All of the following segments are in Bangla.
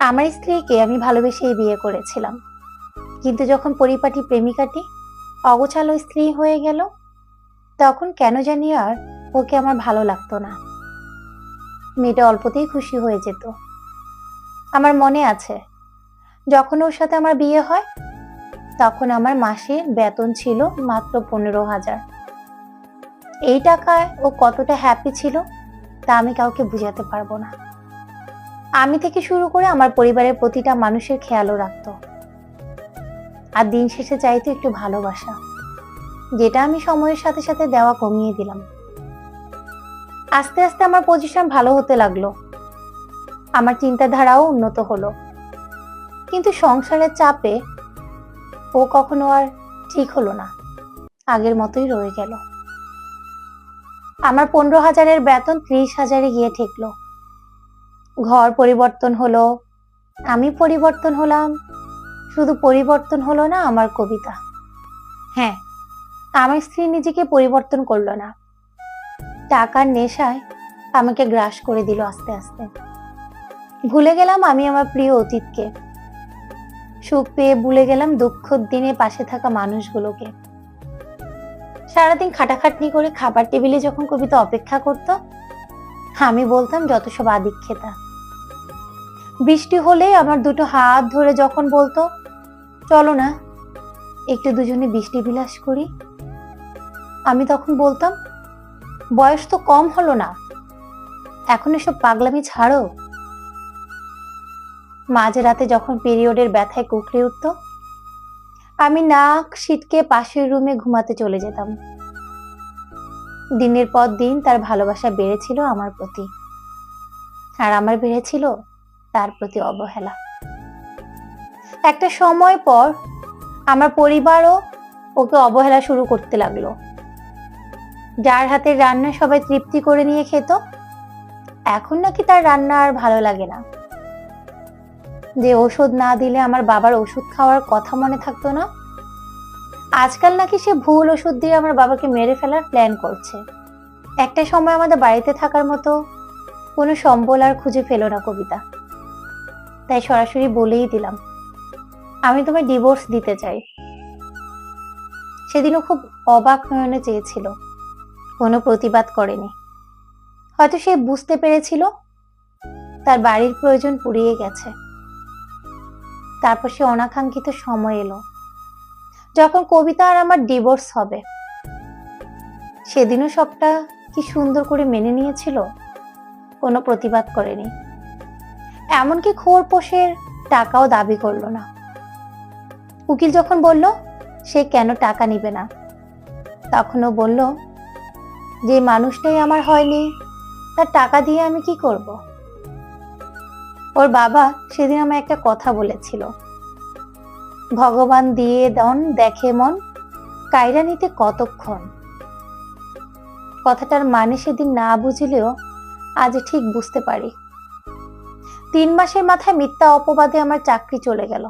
আমার স্ত্রীকে আমি ভালোবেসেই বিয়ে করেছিলাম। কিন্তু যখন পরিপাটি প্রেমিকাটি অগোছালো স্ত্রী হয়ে গেল, তখন কেন জানি আর ওকে আমার ভালো লাগতো না। মেয়েটা অল্পতেই খুশি হয়ে যেত। আমার মনে আছে, যখন ওর সাথে আমার বিয়ে হয়, তখন আমার মাসে বেতন ছিল মাত্র পনেরো হাজার। এই টাকায় ও কতটা হ্যাপি ছিল তা আমি কাউকে বুঝাতে পারব না। আমি থেকে শুরু করে আমার পরিবারের প্রতিটা মানুষের খেয়ালও রাখতো। আর দিন শেষে চাইতো একটু ভালোবাসা, যেটা আমি সময়ের সাথে সাথে দেওয়া কমিয়ে দিলাম। আস্তে আস্তে আমার পজিশন ভালো হতে লাগল। আমার চিন্তাধারাও উন্নত হলো। কিন্তু সংসারের চাপে ও কখনো আর ঠিক হলো না। আগের মতোই রয়ে গেল। আমার পনেরো হাজারের বেতন ত্রিশ হাজারে গিয়ে ঠেকলো। ঘর পরিবর্তন হলো, আমি পরিবর্তন হলাম, শুধু পরিবর্তন হলো না আমার কবিতা। হ্যাঁ আমার স্ত্রী নিজেকে পরিবর্তন করল না। টাকার নেশায় আমাকে গ্রাস করে দিল আস্তে আস্তে। ভুলে গেলাম আমি আমার প্রিয় অতীতকে। সুখ পেয়ে ভুলে গেলাম দুঃখর দিনে পাশে থাকা মানুষগুলোকে। সারাদিন খাটাখাটনি করে খাবার টেবিলে যখন কবিতা অপেক্ষা করত, আমি বলতাম, যত সব আদিক্ষেতা। বৃষ্টি হলে আমার দুটো হাত ধরে যখন বলতো, চলো না, একটু দুজনে বৃষ্টি বিলাস করি। আমি তখন বলতাম, বয়স তো কম হলো না, এখন এসব পাগলামি ছাড়ো। মাঝে রাতে যখন পিরিয়ডের ব্যথায় কুকড়ে উঠত, আমি নাক সিটকে পাশের রুমে ঘুমাতে চলে যেতাম। দিনের পর দিন তার ভালোবাসা বেড়েছিল আমার প্রতি। আর আমার বেড়েছিল তার প্রতি অবহেলা। একটা সময় পর আমার পরিবারও ওকে অবহেলা শুরু করতে লাগল। যার হাতের রান্না সবাই তৃপ্তি করে নিয়ে খেত, এখন নাকি তার রান্না আর ভালো লাগে না। যে ওষুধ না দিলে আমার বাবার ওষুধ খাওয়ার কথা মনে থাকতো না, আজকাল নাকি সে ভুল ওষুধ দিয়ে আমার বাবাকে মেরে ফেলার প্ল্যান করছে। একটা সময় আমাদের বাড়িতে থাকার মতো কোনো সম্বল আর খুঁজে পেল না কবিতা। তাই সরাসরি বলেই দিলাম। আমি তোমায় ডিভোর্স দিতে চাই। সেদিনও খুব অবাক নয়নে চেয়েছিল। কোনো প্রতিবাদ করেনি। হয়তো সে বুঝতে পেরেছিল, তার বাড়ির প্রয়োজন পুড়িয়ে গেছে। তারপর সে অনাকাঙ্ক্ষিত সময় এলো। যখন কবিতা আর আমার ডিভোর্স হবে, সেদিনও সবটা কি সুন্দর করে মেনে নিয়েছিল? কোনো প্রতিবাদ করেনি। এমনকি খোর পোষের টাকাও দাবি করল না। উকিল যখন বলল, সে কেন টাকা নিবে না? তখনও বলল, যে মানুষটাই আমার হয়নি, তার টাকা দিয়ে আমি কি করব? ওর বাবা সেদিন আমায় একটা কথা বলেছিল। ভগবান দিয়ে দন, দেখে মন, কায়রা নিতে কতক্ষণ? কথাটার মানে সেদিন না বুঝলেও আজ ঠিক বুঝতে পারি। তিন মাসের মাথায় মিথ্যা অপবাদে আমার চাকরি চলে গেল।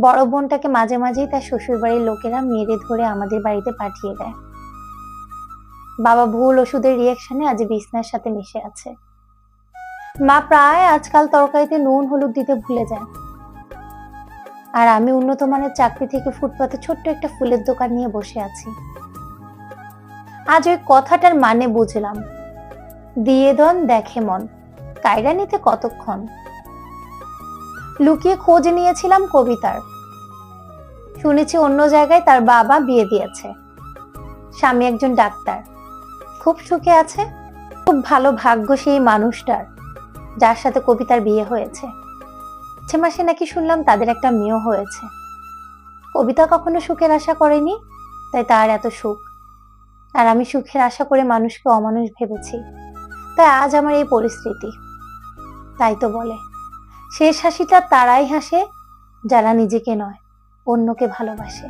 বড় বোনটাকে মাঝে মাঝেই তার শ্বশুর বাড়ির লোকেরা মেরে ধরে আমাদের বাড়িতে পাঠিয়ে দেয়। বাবা ভুল ওষুধের রিয়াকশনে আজ বিছনার সাথে মিশে আছে। মা প্রায় আজকাল তরকারিতে নুন, হলুদ দিতে ভুলে যায়। আর আমি উন্নত মানের চাকরি থেকে ফুটপাতে ছোট্ট একটা ফুলের দোকান নিয়ে বসে আছি। আজ ওই কথাটার মানে বুঝলাম। দিয়ে দন দেখে মন। কায়রা নিতে কতক্ষণ? লুকিয়ে খোঁজ নিয়েছিলাম কবিতার। শুনেছি অন্য জায়গায় তার বাবা বিয়ে দিয়েছে। স্বামী একজন ডাক্তার। খুব সুখে আছে, খুব ভালো ভাগ্য সেই মানুষটার, যার সাথে কবিতার বিয়ে হয়েছে। সে মাসে নাকি শুনলাম তাদের একটা মেয়েও হয়েছে। কবিতা কখনো সুখের আশা করেনি, তাই তার এত সুখ। আর আমি সুখের আশা করে মানুষকে অমানুষ ভেবেছি। তাই আজ আমার এই পরিস্থিতি। তাই তো বলে। শেষ হাসিটা তারাই হাসে, যারা নিজেকে নয়, অন্যকে ভালোবাসে।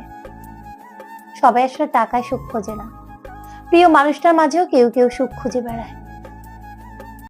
সবাই আসলে টাকায় সুখ খোঁজে না। প্রিয় মানুষটার মাঝেও কেউ কেউ সুখ খুঁজে বেড়ায়।